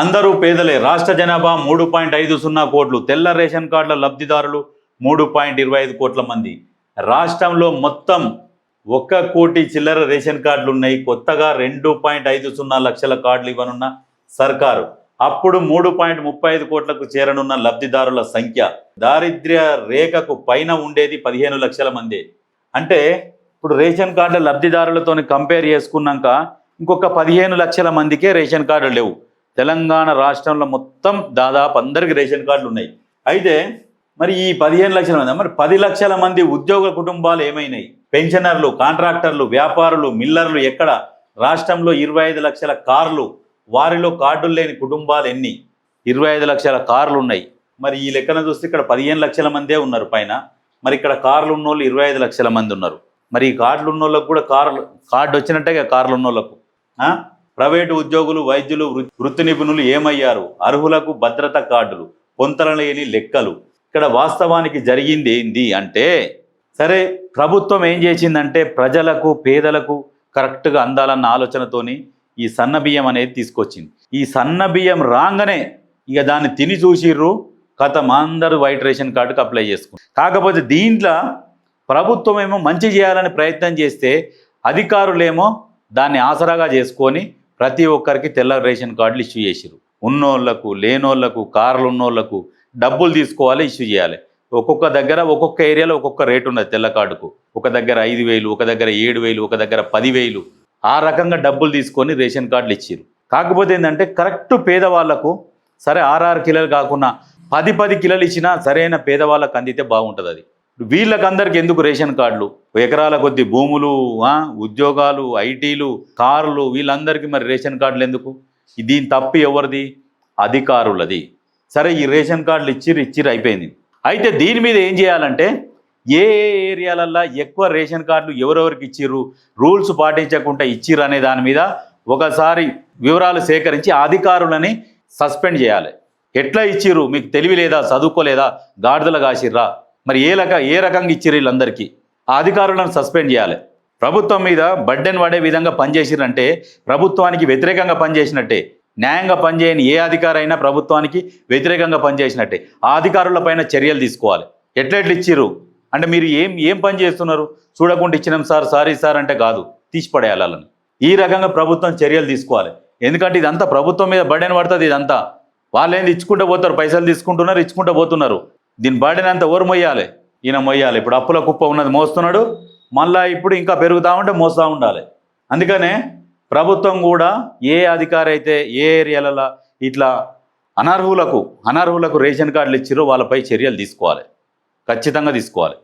అందరూ పేదలే. రాష్ట్ర జనాభా మూడు పాయింట్ ఐదు సున్నా కోట్లు. తెల్ల రేషన్ కార్డుల లబ్ధిదారులు మూడు పాయింట్ ఇరవై ఐదు కోట్ల మంది. రాష్ట్రంలో మొత్తం ఒక్క కోటి చిల్లర రేషన్ కార్డులు ఉన్నాయి కొత్తగా రెండు పాయింట్ ఐదు సున్నా లక్షల కార్డులు ఇవ్వనున్న సర్కారు. అప్పుడు మూడు పాయింట్ ముప్పై ఐదు కోట్లకు చేరనున్న లబ్ధిదారుల సంఖ్య దారిద్ర్య రేఖకు పైన ఉండేది పదిహేను లక్షల మంది. అంటే ఇప్పుడు రేషన్ కార్డుల లబ్ధిదారులతో కంపేర్ చేసుకున్నాక ఇంకొక పదిహేను లక్షల మందికే రేషన్ కార్డులు లేవు. తెలంగాణ రాష్ట్రంలో మొత్తం దాదాపు అందరికి రేషన్ కార్డులు ఉన్నాయి. అయితే మరి ఈ పదిహేను లక్షల మంది మరి పది లక్షల మంది ఉద్యోగ కుటుంబాలు ఏమైనాయి? పెన్షనర్లు కాంట్రాక్టర్లు వ్యాపారులు మిల్లర్లు ఎక్కడ? రాష్ట్రంలో ఇరవై ఐదు లక్షల కార్లు వారిలో కార్డులు లేని కుటుంబాలు ఎన్ని? ఇరవై ఐదు లక్షల కార్లు ఉన్నాయి. మరి ఈ లెక్కన చూస్తే ఇక్కడ పదిహేను లక్షల మందే ఉన్నారు పైన. మరి ఇక్కడ కార్లు ఉన్నోళ్ళు ఇరవై ఐదు లక్షల మంది ఉన్నారు. మరి ఈ కార్డులు ఉన్న వాళ్ళకు కూడా కార్లు కార్డు వచ్చినట్టే కార్లు ఉన్నోళ్ళకు వాళ్ళకు ప్రైవేటు ఉద్యోగులు వైద్యులు వృ- వృత్తి నిపుణులు ఏమయ్యారు? అర్హులకు భద్రత కార్డులు పొంతన లేని లెక్కలు. ఇక్కడ వాస్తవానికి జరిగింది ఏంది అంటే సరే ప్రభుత్వం ఏం చేసిందంటే ప్రజలకు పేదలకు కరెక్ట్గా అందాలన్న ఆలోచనతోని ఈ సన్న బియ్యం అనేది తీసుకొచ్చింది. ఈ సన్న బియ్యం రాగానే ఇక దాన్ని తిని చూసిర్రు కథం అందరూ వైట్ రేషన్ కార్డుకి అప్లై చేసుకున్నారు. కాకపోతే దీంట్లో ప్రభుత్వం ఏమో మంచి చేయాలని ప్రయత్నం చేస్తే అధికారులేమో దాన్ని ఆసరాగా చేసుకొని ప్రతి ఒక్కరికి తెల్ల రేషన్ కార్డులు ఇష్యూ చేసిరు ఉన్నోళ్ళకు లేనోళ్ళకు కార్లు ఉన్నోళ్ళకు డబ్బులు తీసుకోవాలి ఇష్యూ చేయాలి. ఒక్కొక్క దగ్గర ఒక్కొక్క ఏరియాలో ఒక్కొక్క రేటు ఉన్నది తెల్ల కార్డుకు. ఒక దగ్గర ఐదు వేలు ఒక దగ్గర ఏడు వేలు ఒక దగ్గర పదివేలు ఆ రకంగా డబ్బులు తీసుకొని రేషన్ కార్డులు ఇచ్చారు కాకపోతే ఏంటంటే కరెక్ట్ పేదవాళ్ళకు సరే ఆరు కిలోలు కాకుండా పది పది కిలోలు ఇచ్చినా సరైన పేదవాళ్ళకు అందితే బాగుంటుంది అది. వీళ్ళకందరికి ఎందుకు రేషన్ కార్డులు? ఎకరాల కొద్ది భూములు ఉద్యోగాలు ఐటీలు కార్లు వీళ్ళందరికీ మరి రేషన్ కార్డులు ఎందుకు? దీని తప్పు ఎవరిది? అధికారులది. సరే ఈ రేషన్ కార్డులు ఇచ్చిర్రు ఇచ్చిర్రు అయిపోయింది. అయితే దీని మీద ఏం చేయాలంటే ఏ ఏరియాలల్లో ఎక్కువ రేషన్ కార్డులు ఎవరెవరికి ఇచ్చిర్రు రూల్స్ పాటించకుండా ఇచ్చిర్రు అనే దాని మీద ఒకసారి వివరాలు సేకరించి అధికారులని సస్పెండ్ చేయాలి. ఎట్లా ఇచ్చిర్రు? మీకు తెలివి లేదా చదువుకోలేదా? గాడిదలు కాసిర్రా? మరి ఏ రక ఏ రకంగా ఇచ్చిర్రు వీళ్ళందరికీ? ఆ అధికారులను సస్పెండ్ చేయాలి. ప్రభుత్వం మీద బడ్డెన్ పడే విధంగా పనిచేసిరంటే ప్రభుత్వానికి వ్యతిరేకంగా పనిచేసినట్టే న్యాయంగా పనిచేయని ఏ అధికారి అయినా ప్రభుత్వానికి వ్యతిరేకంగా పనిచేసినట్టే ఆ అధికారులపైన చర్యలు తీసుకోవాలి. ఎట్లెట్లు ఇచ్చిర్రు? అంటే మీరు ఏం ఏం పని చేస్తున్నారు? చూడకుండా ఇచ్చినాం సార్ సారీ సార్ అంటే కాదు. తీసిపడేయాలి వాళ్ళని. ఈ రకంగా ప్రభుత్వం చర్యలు తీసుకోవాలి. ఎందుకంటే ఇదంతా ప్రభుత్వం మీద బర్డెన్ పడుతుంది ఇదంతా. వాళ్ళు ఏంది ఇచ్చుకుంటూ పోతారు? పైసలు తీసుకుంటున్నారు ఇచ్చుకుంటూ పోతున్నారు. దీని బర్డెన్ అంతా ఎవరు మొయ్యాలి. ఈయన మొయ్యాలి. ఇప్పుడు అప్పుల కుప్ప ఉన్నది మోస్తున్నాడు. మళ్ళా ఇప్పుడు ఇంకా పెరుగుతూ ఉంటే మోస్తూ ఉండాలి. అందుకనే ప్రభుత్వం కూడా ఏ అధికారి అయితే ఏ ఏరియాలలో ఇట్లా అనర్హులకు అనర్హులకు రేషన్ కార్డులు ఇచ్చిరో వాళ్ళపై చర్యలు తీసుకోవాలి. ఖచ్చితంగా తీసుకోవాలి.